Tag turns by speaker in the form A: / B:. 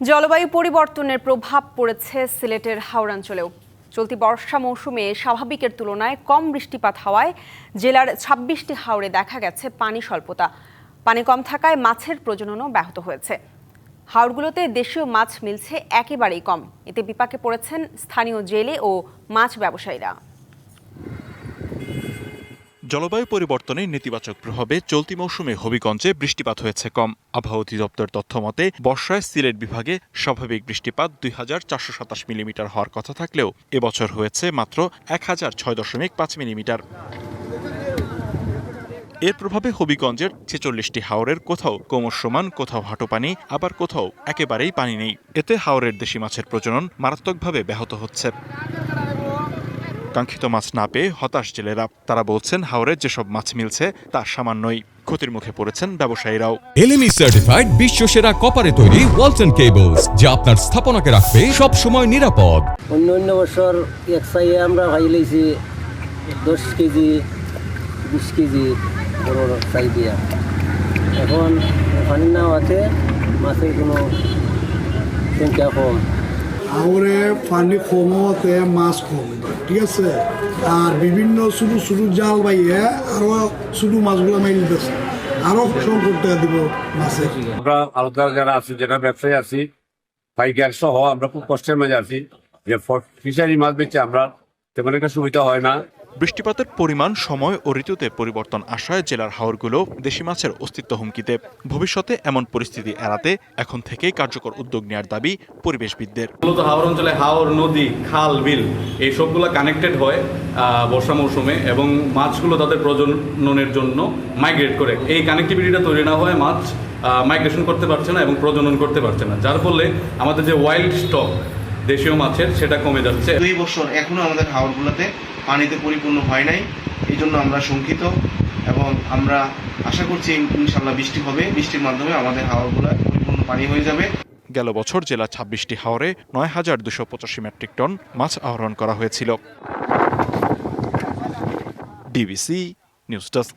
A: জলবায়ু পরিবর্তনের প্রভাব পড়েছে সিলেটের হাওড়াঞ্চলেও। চলতি বর্ষা মৌসুমে স্বাভাবিকের তুলনায় কম বৃষ্টিপাত হওয়ায় জেলার ছাব্বিশটি হাওড়ে দেখা গেছে পানি স্বল্পতা। পানি কম থাকায় মাছের প্রজননও ব্যাহত হয়েছে। হাওড়গুলোতে দেশীয় মাছ মিলছে একেবারেই কম। এতে বিপাকে পড়েছেন স্থানীয় জেলে ও মাছ ব্যবসায়ীরা।
B: জলবায়ু পরিবর্তনের নেতিবাচক প্রভাবে চলতি মৌসুমে হবিগঞ্জে বৃষ্টিপাত হয়েছে কম। আবহাওয়া অধিদপ্তর তথ্য মতে, বর্ষায় সিলেট বিভাগে স্বাভাবিক বৃষ্টিপাত দুই হাজার চারশো সাতাশ মিলিমিটার হওয়ার কথা থাকলেও এবছর হয়েছে মাত্র এক হাজার ছয় দশমিক পাঁচ মিলিমিটার। এর প্রভাবে হবিগঞ্জের ছেচল্লিশটি হাওরের কোথাও কোমর সমান, কোথাও হাঁটু পানি, আবার কোথাও একেবারেই পানি নেই। এতে হাওরের দেশি মাছের প্রজনন মারাত্মকভাবে ব্যাহত হচ্ছে। কাঙ্ক্ষিত মাছ না পেয়ে হতাশ জেলেরা। তারা বলছেন হাওরের যেসব মাছ মিলছে তা সামান্যই। ক্ষতির মুখে পড়েছেন ব্যবসায়ীরাও।
C: এলএমই সার্টিফাইড বিশ্ব সেরা কপারে তৈরি ওয়ালটন কেবলস যা আপনার স্থাপনাকে রাখবে সব সময় নিরাপদ।
D: অন্য অন্য বছর এক সাইয়ে আমরা ভাই লইছি দশ কেজি বিশ কেজি বড় বড় সাই দিয়া। এখন পানি না হওয়াতে মাছের কোনো সংখ্যা কম।
E: আউরে পানি কম হতে মাছ কম ঠিক আছে? আর বিভিন্ন শুধু শুধু জাল বাইয়ে আরও শুধু মাছগুলো মারি দিতেছে। আরও সংকট টাকা দিব মাছের
F: আমরা আলাদা যারা আছি, যেটা ব্যবসায়ী আছি পাইকার সহ আমরা খুব কষ্টের মাঝে আছি। যে ফিশারি মাছ বেচে আমরা তেমন একটা সুবিধা হয় না।
B: বৃষ্টিপাতের পরিমাণ, সময় ও ঋতুতে পরিবর্তন আসায় জেলার হাওরগুলো দেশি মাছের অস্তিত্ব হুমকিতে। ভবিষ্যতে এমন পরিস্থিতি এড়াতে এখন থেকেই কার্যকর উদ্যোগ নেওয়ার দাবি পরিবেশবিদদের।
G: মূলত হাওর অঞ্চলে হাওর, নদী, খাল, বিল এই সবগুলো কানেক্টেড হয় বর্ষা মৌসুমে এবং মাছগুলো তাদের প্রজননের জন্য মাইগ্রেট করে। এই কানেক্টিভিটিটা তৈরি না হয় মাছ মাইগ্রেশন করতে পারছে না এবং প্রজনন করতে পারছে না। যার ফলে আমাদের যে ওয়াইল্ড স্টক দেশীয় মাছের সেটা কমে যাচ্ছে।
H: দুই বছর এখনও আমাদের হাওরগুলোতে পানিতে পরিপূর্ণ হয় নাই। এই জন্য আমরা শঙ্কিত এবং আমরা আশা করছি ইনশাল্লাহ বৃষ্টি হবে। বৃষ্টির মাধ্যমে আমাদের হাওরগুলো পরিপূর্ণ পানি হয়ে যাবে।
B: গেল বছর জেলা ছাব্বিশটি হাওরে নয় হাজার দুশো পঁচাশি মেট্রিক টন মাছ আহরণ করা হয়েছিল। DBC news desk.